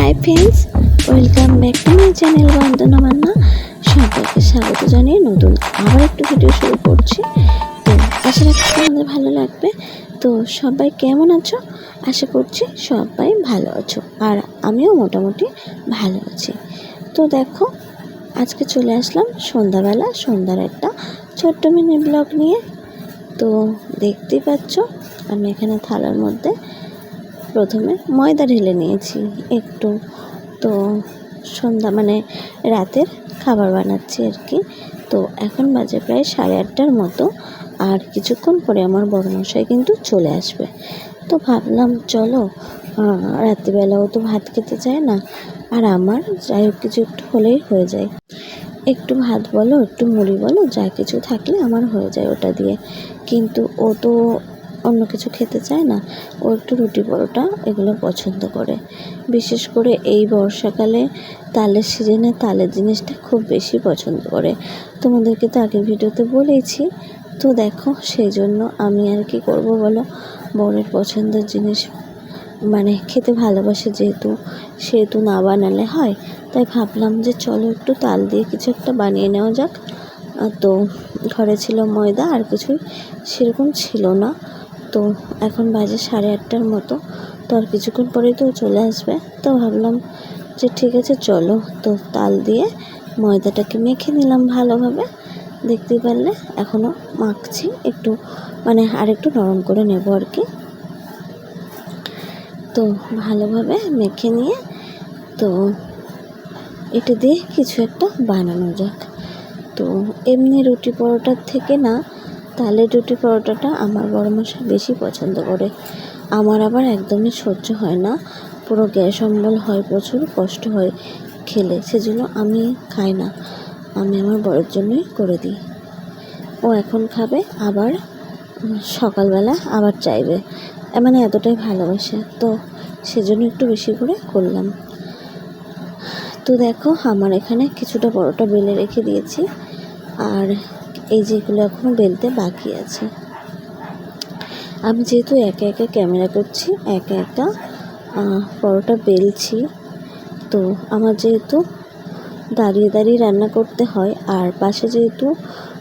Hi friends welcome back to my channel Bandana Manna সবাইকে স্বাগত জানিয়ে নতুন আবার একটু ভিডিও শুরু করছি। তো আশা রাখছি তোমাদের ভালো লাগবে। তো সবাই কেমন আছো? আশা করছি সবাই ভালো আছো। আর আমিও মোটামুটি ভালো আছি। তো দেখো, আজকে চলে আসলাম সন্ধ্যাবেলা, সন্ধ্যার একটা ছোট্ট মিনি ব্লগ নিয়ে। তো দেখতেই পাচ্ছ, আমি এখানে থালার মধ্যে প্রথমে ময়দা ঢেলে নিয়েছি একটু। তো সন্ধ্যা মানে রাতের খাবার বানাচ্ছি আর কি। তো এখন বাজে প্রায় সাড়ে আটটার মতো। আর কিছুক্ষণ পরে আমার বড় মশাই কিন্তু চলে আসবে। তো ভাবলাম, চলো রাত্রিবেলাও তো ভাত খেতে চায় না। আর আমার যাই হোক, কিছু একটু হলেই হয়ে যায়। একটু ভাত বলো, একটু মুড়ি বলো, যা কিছু থাকলে আমার হয়ে যায় ওটা দিয়ে। কিন্তু ও তো অন্য কিছু খেতে চায় না। ও একটু রুটি পরোটা এগুলো পছন্দ করে। বিশেষ করে এই বর্ষাকালে তালের সিজনে তালের জিনিসটা খুব বেশি পছন্দ করে। তোমাদেরকে তো আগের ভিডিওতে বলেইছি। তো দেখো সেই জন্য আমি আর কি করব বলো? বরের পছন্দের জিনিস মানে খেতে ভালোবাসে যেহেতু, সেহেতু না বানালে হয়। তাই ভাবলাম যে চলো একটু তাল দিয়ে কিছু একটা বানিয়ে নেওয়া যাক। তো ঘরে ছিল ময়দা, আর কিছুই সেরকম ছিল না। তো এখন বাজে সাড়ে আটটার মতো। তো আর কিছুক্ষণ পরেই তো চলে আসবে। তো ভাবলাম যে ঠিক আছে, চলো। তো তাল দিয়ে ময়দাটাকে মেখে নিলাম ভালোভাবে। দেখতে পারলে এখনও মাখছি। একটু মানে আর একটু নরম করে নেব আর কি। তো ভালোভাবে মেখে নিয়ে তো এটা দিয়ে কিছু একটা বানানো যাক। তো এমনি রুটি পরোটার থেকে না তালের রুটি পরোটাটা আমার বড় মশাই বেশি পছন্দ করে। আমার আবার একদমই সহ্য হয় না। পুরো গ্যাস অম্বল হয়, প্রচুর কষ্ট হয় খেলে, সেজন্য আমি খাই না। আমি আমার বড়ের জন্যই করে দিই। ও এখন খাবে, আবার সকালবেলা আবার চাইবে। মানে এতটাই ভালোবাসে। তো সেজন্য একটু বেশি করে করলাম। তো দেখো, আমার এখানে কিছুটা পরোটা বেলে রেখে দিয়েছি। আর এই যেগুলো এখনও বেলতে বাকি আছে। আমি যেহেতু একা একা ক্যামেরা করছি, একা একা পরোটা বেলছি, তো আমার যেহেতু দাঁড়িয়ে দাঁড়িয়ে রান্না করতে হয়, আর পাশে যেহেতু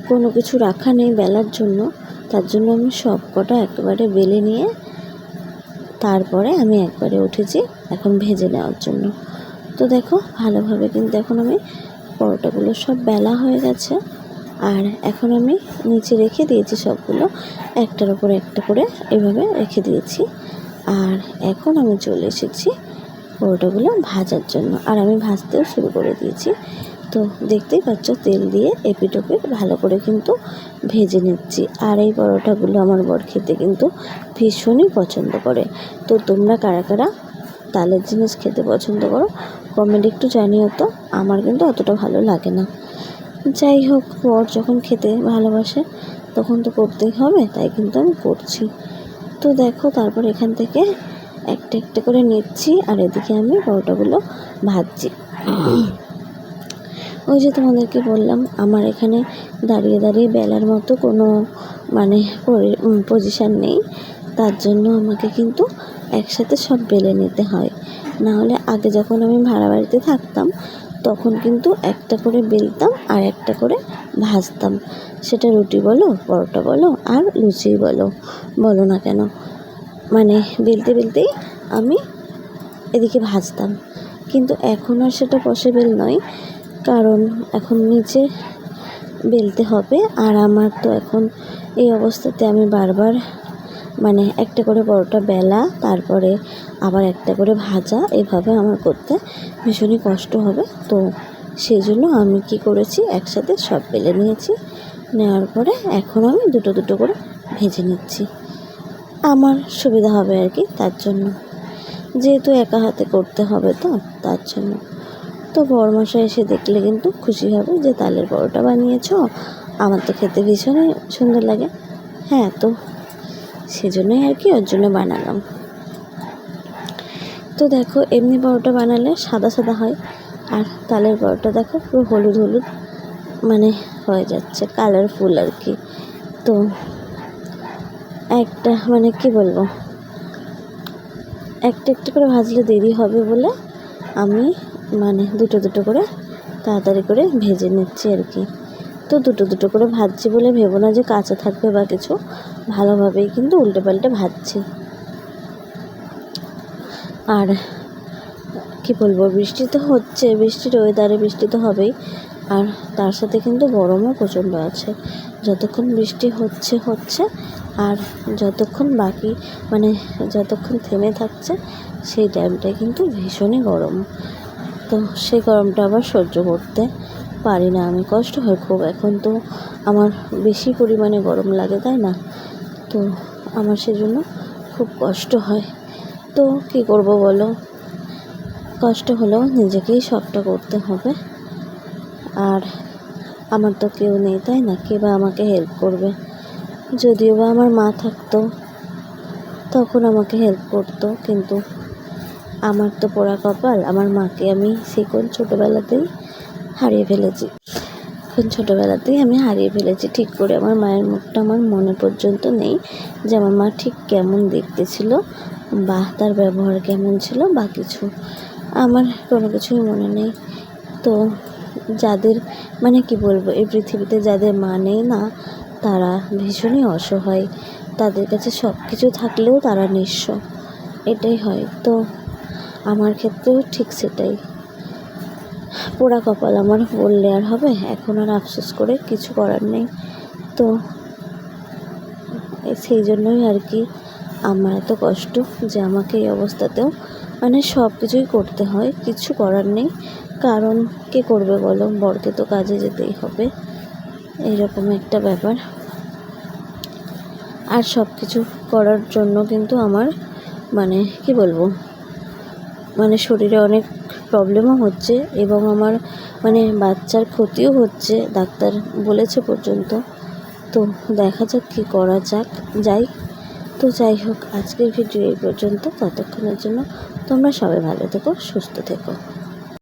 কোনো কিছু রাখা নেই বেলার জন্য, তার জন্য আমি সব কটা একেবারে বেলে নিয়ে তারপরে আমি একবারে উঠেছি এখন ভেজে নেওয়ার জন্য। তো দেখো, ভালোভাবে কিন্তু এখন আমি পরোটাগুলো সব বেলা হয়ে গেছে। আর এখন আমি নিচে রেখে দিয়েছি সবগুলো, একটার উপর একটা করে এভাবে রেখে দিয়েছি। আর এখন আমি চলে এসেছি পরোটাগুলো ভাজার জন্য। আর আমি ভাজতেও শুরু করে দিয়েছি। তো দেখতেই পাচ্ছ, তেল দিয়ে এপিট ওপিট ভালো করে কিন্তু ভেজে নিচ্ছি। আর এই পরোটাগুলো আমার বর খেতে কিন্তু ভীষণই পছন্দ করে। তো তোমরা কারা কারা তালের জিনিস খেতে পছন্দ করো কমেন্ট একটু জানিও তো। আমার কিন্তু অতটা ভালো লাগে না। যাই হোক বর যখন খেতে ভালোবাসে, তখন তো করতেই হবে, তাই কিন্তু আমি করছি। তো দেখো, তারপর এখান থেকে একটা একটা করে নিচ্ছি, আর এদিকে আমি পরোটাগুলো ভাজছি। ওই যে তোমাদেরকে বললাম, আমার এখানে দাঁড়িয়ে দাঁড়িয়ে বেলার মতো কোনো মানে পজিশান নেই। তার জন্য আমাকে কিন্তু একসাথে সব বেলে নিতে হয়। না হলে আগে যখন আমি ভাড়া বাড়িতে থাকতাম তখন কিন্তু একটা করে বেলতাম আর একটা করে ভাজতাম। সেটা রুটি বলো, পরোটা বলো আর লুচি বলো বলো না কেন? মানে বেলতে বেলতেই আমি এদিকে ভাজতাম। কিন্তু এখন আর সেটা পসিবল নয়, কারণ এখন নিচে বেলতে হবে। আর আমার তো এখন এই অবস্থাতে আমি বারবার মানে একটা করে পরোটা বেলা, তারপরে আবার একটা করে ভাজা, এভাবে আমার করতে ভীষণই কষ্ট হবে। তো সেই জন্য আমি কি করেছি, একসাথে সব বেলে নিয়েছি। নেওয়ার পরে এখন আমি দুটো দুটো করে ভেজে নিচ্ছি। আমার সুবিধা হবে আর কি, তার জন্য। যেহেতু একা হাতে করতে হবে তো, তার জন্য। তো বড়মশাই এসে দেখলে কিন্তু খুশি হবে যে তালের পরোটা বানিয়েছ। আমার তো খেতে ভীষণই সুন্দর লাগে। হ্যাঁ তো সেজন্যই আর কি ওর জন্য বানালাম। তো দেখো, এমনি পরোটা বানালে সাদা সাদা হয়, আর তালের পরোটা দেখো পুরো হলুদ হলুদ মানে হয়ে যাচ্ছে কালারফুল আর কি। তো একটা মানে কি বলব, একটা একটা করে ভাজলে দেরি হবে বলে আমি মানে দুটো দুটো করে তাড়াতাড়ি করে ভেজে নিচ্ছি আর কি। তো দুটো দুটো করে ভাজছি বলে ভেবো না যে কাঁচা থাকবে বা কিছু। ভালোভাবেই কিন্তু উল্টে পাল্টে ভাজছি। আর কি বলব, বৃষ্টি তো হচ্ছে, বৃষ্টির ওয়েদারে বৃষ্টি তো হবেই। আর তার সাথে কিন্তু গরমও প্রচণ্ড আছে। যতক্ষণ বৃষ্টি হচ্ছে হচ্ছে, আর যতক্ষণ বাকি মানে যতক্ষণ থেমে থাকছে, সেই টাইমটায় কিন্তু ভীষণই গরম। তো সেই গরমটা আবার সহ্য করতে পারি না। আমি কষ্ট হয় খুব। এখন তো আমার বেশি পরিমাণে গরম লাগে, তাই না? তো আমার সেজন্য খুব কষ্ট হয়। তো কী করব বলো? কষ্ট হলেও নিজেকেই সবটা করতে হবে। আর আমার তো কেউ নেই, তাই না? কে বা আমাকে হেল্প করবে? যদিও বা আমার মা থাকতো, তখন আমাকে হেল্প করতো, কিন্তু আমার তো পোড়া কপাল। আমার মাকে আমি সেই ছোটোবেলাতেই হারিয়ে ফেলেছি। কোন ছোটোবেলাতেই আমি হারিয়ে ফেলেছি। ঠিক করে আমার মায়ের মুখটা আমার মনে পর্যন্ত নেই যে আমার মা ঠিক কেমন দেখতে ছিল বা তার ব্যবহার কেমন ছিল, বা কিছু। আমার কোনো কিছুই মনে নেই। তো যাদের মানে কি বলব, এই পৃথিবীতে যাদের মা নেই না, তারা ভীষণই অসহায়। তাদের কাছে সব কিছু থাকলেও তারা নিঃস্ব। এটাই হয়। তো আমার ক্ষেত্রেও ঠিক সেটাই। পোড়া কপাল আমার বললে আর হবে? এখন আর আফসোস করে কিছু করার নেই। তো, সেই জন্যই আর কি আমার এত কষ্ট যে আমাকে এই অবস্থাতেও মানে সব কিছুই করতে হয়, কিছু করার নেই। কারণ কে করবে বলো? বরকে তো কাজে যেতেই হবে। এইরকম একটা ব্যাপার। আর সব কিছু করার জন্য কিন্তু আমার মানে কি বলব? মানে শরীরে অনেক প্রবলেমও হচ্ছে এবং আমার মানে বাচ্চার ক্ষতিও হচ্ছে, ডাক্তার বলেছে পর্যন্ত। তো দেখা যাক কী করা যাক। যাই, তো যাই হোক, আজকের ভিডিও এই পর্যন্ত। ততক্ষণের জন্য তোমরা সবাই ভালো থেকো, সুস্থ থেকো।